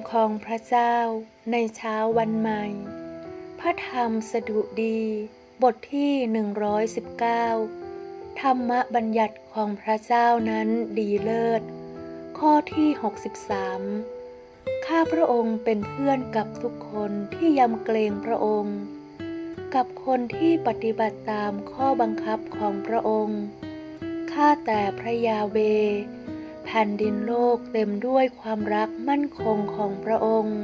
ำของพระเจ้าในเช้าวันใหม่ พระธรรมสดุดี บทที่ 119 ธรรมบัญญัติของพระเจ้านั้นดีเลิศ ข้อที่ 63 ข้าพระองค์เป็นเพื่อนกับทุกคนที่ยำเกรงพระองค์ กับคนที่ปฏิบัติตามข้อบังคับของพระองค์ ข้าแต่พระยาเว แผ่นดินโลกเต็มด้วยความรักมั่นคงของพระองค์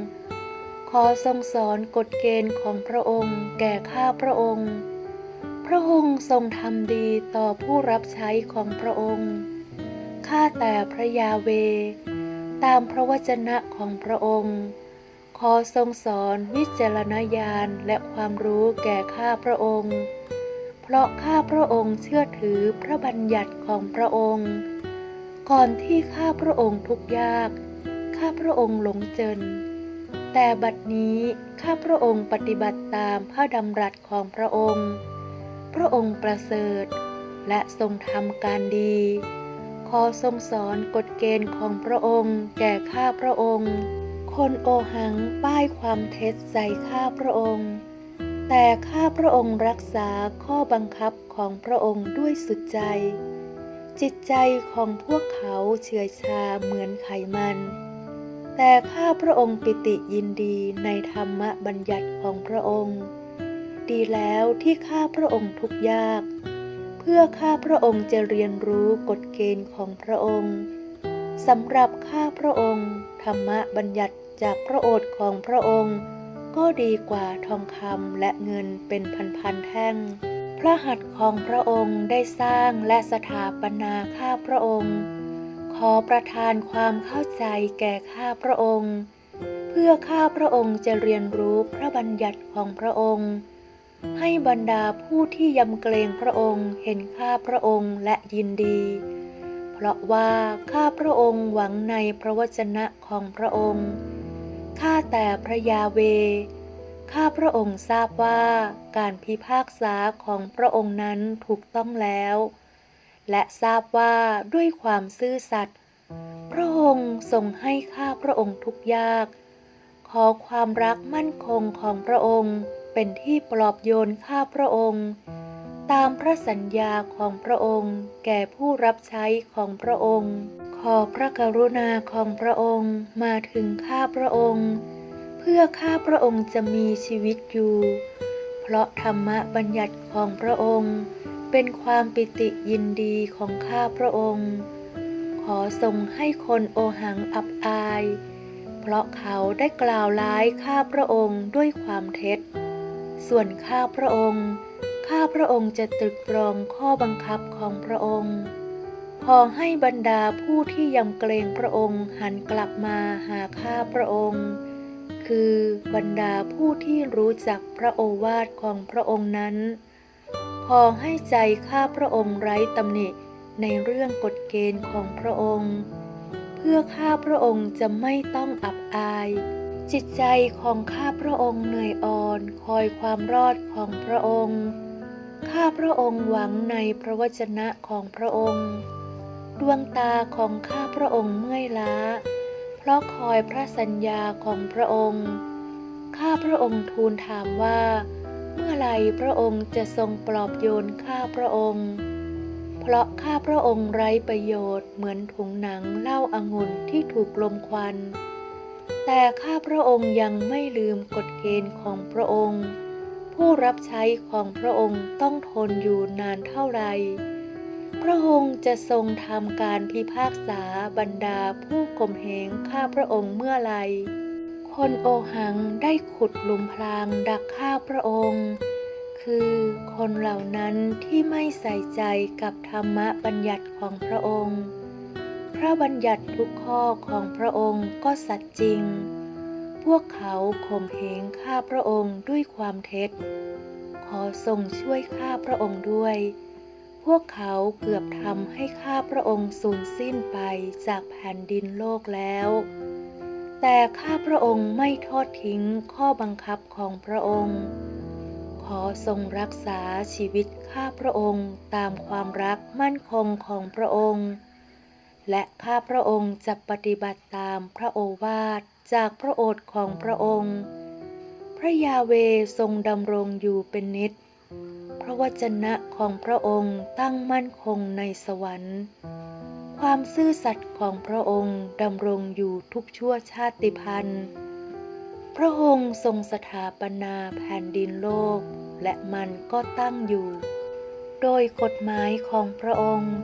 ขอทรงสอนกฎเกณฑ์ของพระองค์แก่ข้าพระองค์ พระองค์ทรงทำดีต่อผู้รับใช้ของพระองค์ ข้าแต่พระยาเว ตามพระวจนะของพระองค์ ขอทรงสอนวิจารณญาณและความรู้แก่ข้าพระองค์ เพราะข้าพระองค์เชื่อถือพระบัญญัติของพระองค์ ก่อนที่ข้าพระองค์ทุกยาก ข้าพระองค์หลงเจนแต่บัดนี้ข้าพระองค์ปฏิบัติตามพระดำรัสของพระองค์ พระองค์ประเสริฐ และทรงทำการดี ขอทรงสอนกฎเกณฑ์ของพระองค์ แก่ข้าพระองค์ คนโอหังป้ายความเท็จใส่ข้าพระองค์แต่ข้าพระองค์รักษาข้อบังคับของพระองค์ด้วยสุดใจ จิตใจของพวกเขาเฉื่อยชาเหมือนไขมัน แต่ข้าพระองค์ปิติยินดีในธรรมบัญญัติของพระองค์ ดีแล้วที่ข้าพระองค์ทุกยาก เพื่อข้าพระองค์จะเรียนรู้กฎเกณฑ์ของพระองค์สำหรับข้าพระองค์ธรรมบัญญัติจากพระโอษฐ์ของพระองค์ ก็ดีกว่าทองคำและเงินเป็นพันๆแท่ง พระหัตถ์ของพระองค์ได้สร้างและสถาปนาข้าพระองค์ ขอประทานความเข้าใจแก่ข้าพระองค์ เพื่อข้าพระองค์จะเรียนรู้พระบัญญัติของพระองค์ ให้บรรดาผู้ที่ยำเกรงพระองค์เห็นข้าพระองค์และยินดี เพราะว่าข้าพระองค์หวังในพระวจนะของพระองค์ข้าแต่พระยาเว ข้าพระองค์ทราบว่าการพิพากษาของพระองค์นั้นถูกต้องแล้ว และทราบว่าด้วยความซื่อสัตย์พระองค์ทรงให้ข้าพระองค์ทุกยาก ขอความรักมั่นคงของพระองค์เป็นที่ปลอบโยนข้าพระองค์ ตามพระสัญญาของพระองค์ แก่ผู้รับใช้ของพระองค์ ขอพระกรุณาของพระองค์มาถึงข้าพระองค์ พื่อข้าพระองค์จะมีชีวิตอยู่ เพราะธรรมบัญญัติของพระองค์ เป็นความปิติยินดีของข้าพระองค์ ขอทรงให้คนโอหังอับอาย เพราะเขาได้กล่าวร้ายข้าพระองค์ด้วยความเท็จ ส่วนข้าพระองค์ ข้าพระองค์จะตรึกตรองข้อบังคับของพระองค์ ขอให้บรรดาผู้ที่ยำเกรงพระองค์หันกลับมาหาข้าพระองค์ คือบรรดาผู้ที่รู้จักพระโอวาทของพระองค์นั้น ขอให้ใจข้าพระองค์ไร้ตำหนิในเรื่องกฎเกณฑ์ของพระองค์ เพื่อข้าพระองค์จะไม่ต้องอับอาย จิตใจของข้าพระองค์เหนื่อยอ่อนคอยความรอดของพระองค์ข้าพระองค์หวังในพระวจนะของพระองค์ ดวงตาของข้าพระองค์เมื่อยล้า ราะคอยพระสัญญาของพระองค์ ข้าพระองค์ทูลถามว่า เมื่อไรพระองค์จะทรงปลอบโยนข้าพระองค์ เพราะข้าพระองค์ไร้ประโยชน์เหมือนถุงหนังเล้าอางุ่นที่ถูกลมควัน แต่ข้าพระองค์ยังไม่ลืมกฎเกณฑ์ของพระองค์ ผู้รับใช้ของพระองค์ต้องทนอยู่นานเท่าไร พระองค์จะทรงทำการพิพากษาบรรดาผู้ข่มเหงข้าพระองค์เมื่อไร คนโอหังได้ขุดหลุมพรางดักข้าพระองค์ คือคนเหล่านั้นที่ไม่ใส่ใจกับธรรมบัญญัติของพระองค์ พระบัญญัติทุกข้อของพระองค์ก็สัตย์จริง พวกเขาข่มเหงข้าพระองค์ด้วยความเท็จ ขอทรงช่วยข้าพระองค์ด้วย พวกเขาเกือบทำให้ข้าพระองค์สูญสิ้นไปจากแผ่นดินโลกแล้ว แต่ข้าพระองค์ไม่ทอดทิ้งข้อบังคับของพระองค์ ขอทรงรักษาชีวิตข้าพระองค์ตามความรักมั่นคงของพระองค์ และข้าพระองค์จะปฏิบัติตามพระโอวาทจากพระโอษฐ์ของพระองค์ พระยาเวทรงดำรงอยู่เป็นนิจ ระวจนะของพระองค์ตั้งมั่นคงในสวรรค์ ความซื่อสัตย์ของพระองค์ดำรงอยู่ทุกชั่วชาติพันธุ์ พระองค์ทรงสถาปนาแผ่นดินโลก และมันก็ตั้งอยู่ โดยกฎหมายของพระองค์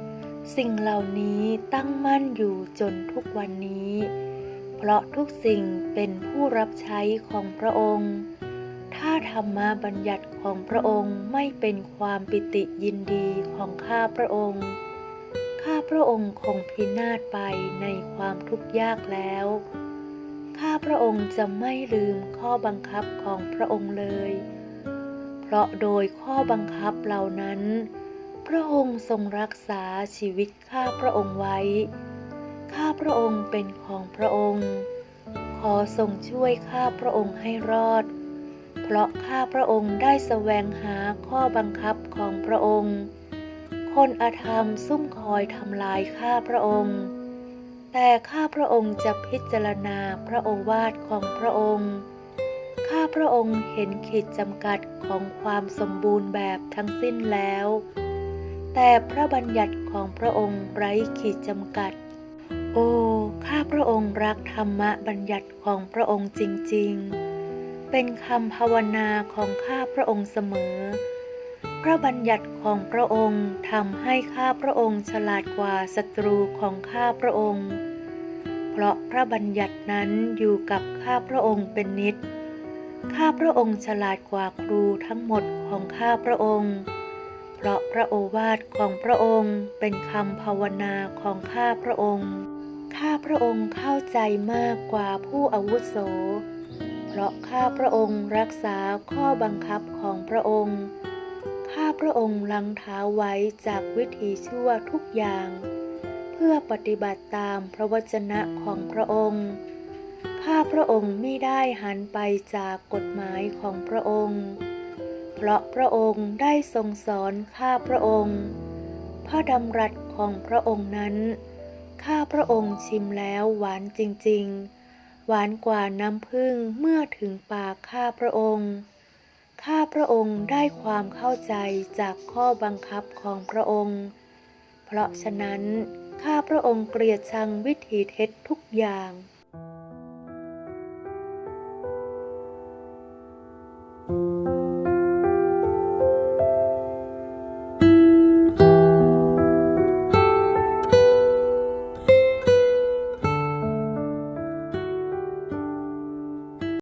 สิ่งเหล่านี้ตั้งมั่นอยู่จนทุกวันนี้ เพราะทุกสิ่งเป็นผู้รับใช้ของพระองค์ ถ้าธรรมบัญญัติของพระองค์ไม่เป็นความปิติยินดีของข้าพระองค์ ข้าพระองค์คงพินาศไปในความทุกข์ยากแล้ว ข้าพระองค์จะไม่ลืมข้อบังคับของพระองค์เลย เพราะโดยข้อบังคับเหล่านั้น พระองค์ทรงรักษาชีวิตข้าพระองค์ไว้ ข้าพระองค์เป็นของพระองค์ ขอทรงช่วยข้าพระองค์ให้รอด เพราะข้าพระองค์ได้แสวงหาข้อบังคับของพระองค์ คนอธรรมซุ่มคอยทำลายข้าพระองค์ แต่ข้าพระองค์จะพิจารณาพระโอวาทของพระองค์ ข้าพระองค์เห็นขีดจำกัดของความสมบูรณ์แบบทั้งสิ้นแล้ว แต่พระบัญญัติของพระองค์ไร้ขีดจำกัด โอ้ ข้าพระองค์รักธรรมะบัญญัติของพระองค์จริง ๆ เป็นคำภาวนาของข้าพระองค์เสมอ พระบัญญัติของพระองค์ทำให้ข้าพระองค์ฉลาดกว่าศัตรูของข้าพระองค์ เพราะพระบัญญัตินั้นอยู่กับข้าพระองค์เป็นนิจข้าพระองค์ฉลาดกว่าครูทั้งหมดของข้าพระองค์ เพราะพระโอวาทของพระองค์เป็นคำภาวนาของข้าพระองค์ ข้าพระองค์เข้าใจมากกว่าผู้อาวุโส เพราะข้าพระองค์รักษาข้อบังคับของพระองค์ ข้าพระองค์ลังเท้าไว้จากวิถีชั่วทุกอย่าง เพื่อปฏิบัติตามพระวจนะของพระองค์ ข้าพระองค์ไม่ได้หันไปจากกฎหมายของพระองค์ เพราะพระองค์ได้ทรงสอนข้าพระองค์ พระดำรัสของพระองค์นั้น ข้าพระองค์ชิมแล้วหวานจริง ๆ หวานกว่าน้ำพึ่งเมื่อถึงปากข้าพระองค์ ข้าพระองค์ได้ความเข้าใจจากข้อบังคับของพระองค์ เพราะฉะนั้น ข้าพระองค์เกลียดชังวิธีเท็จทุกอย่าง